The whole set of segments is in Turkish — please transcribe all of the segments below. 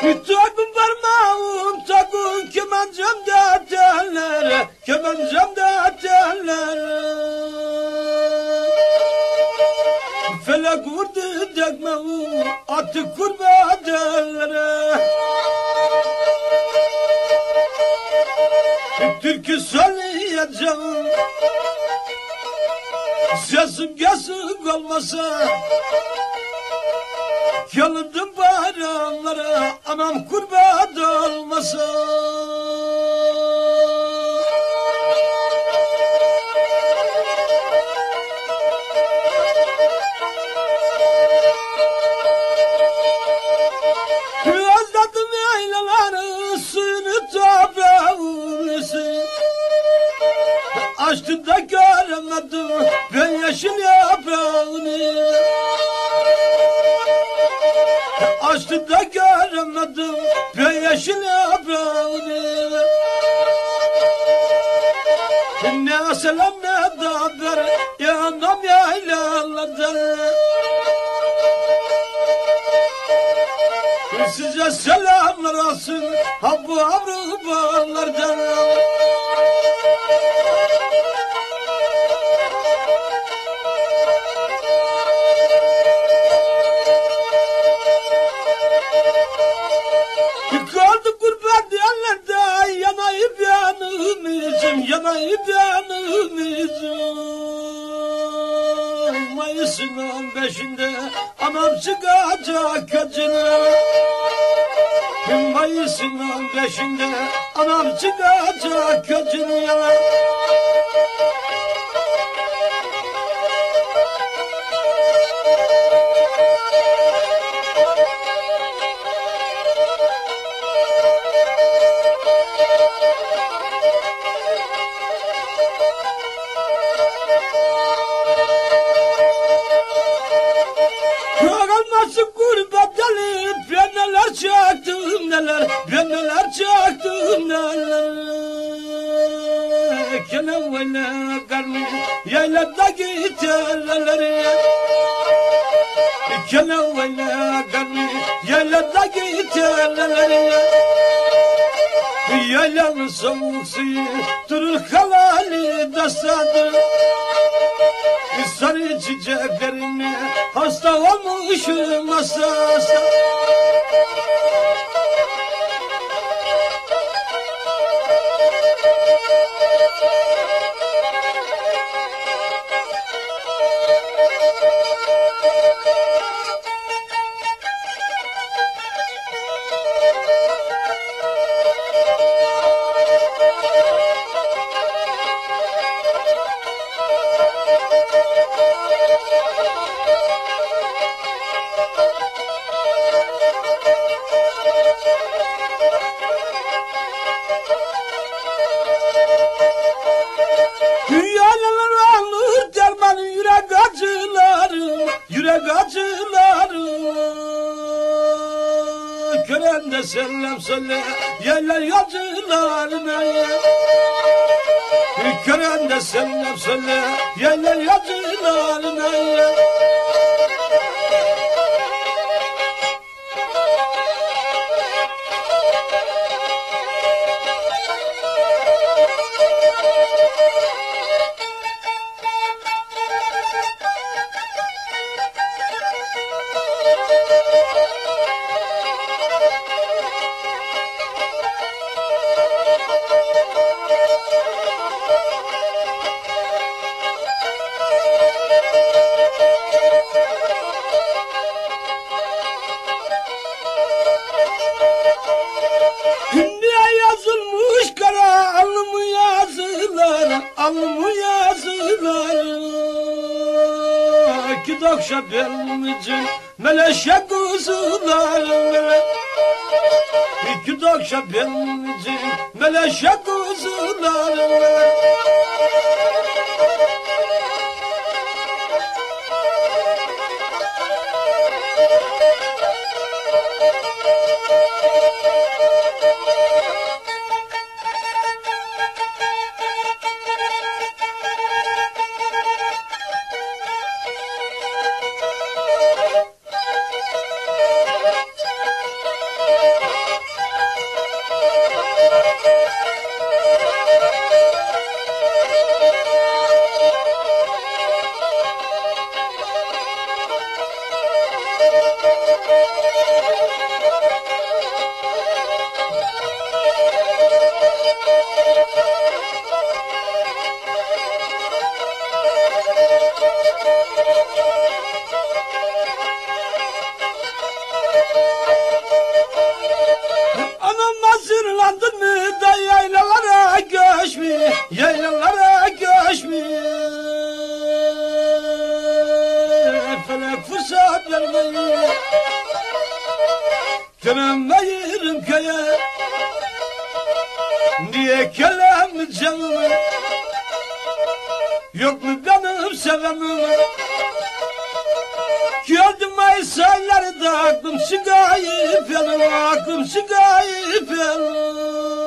Takın parmağım takın kemancamda teller Kemancamda teller Felek vurdu tekmeği attı kurba Türkü söyleyeceğim. Sesim kesik olmasa Yanıldım bayramlara anam kurban olmasa Açtım da göremedim ben yeşil yaprağını. Açtım da göremedim ben yeşil yaprağını. Ne selam ne de haber yandım yaylalardan Size selamlar olsun ha bu Avrupalardan Kaldı kurban yerlerde yanayıp yanımızım yanayıp yanımızım Mayıs'ın on beşinde anam çıkacak kötüne Mayıs'ın on beşinde anam çıkacak kötüne Yaylada gitarları Kene vele karnı Yaylada gitarları Yaylanın soğuk suyu Durur halali dastadır Sarı çiçeklerine hasta olmuşum masasa Kören de selam söyle Yerler yacılarına Kören de selam söyle Yerler yacılarına Alnımı yazılar Ki dokşa benim meleşe kuzular İki dokşa benim meleşe kuzular Anam Thank you. Fırsat vermeyi Dönemeyirim köye. Niye kelem canımı? Yok mu benim sevenim Gördüm ay sayları da aklım çıkayıp yanım aklım çıkayıp yanım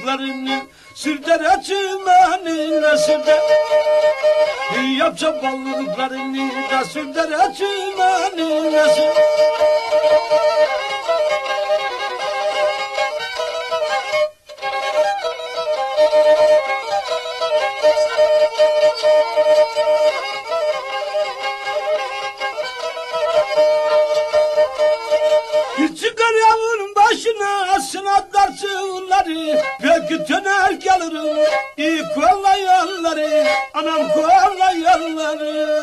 Çabalıklarını Sürdere çimenine sürde Yap çabalıklarını da sürdere çimenine sürde Çıkar Göküten el gelirim İyi kollayanları Anam kollayanları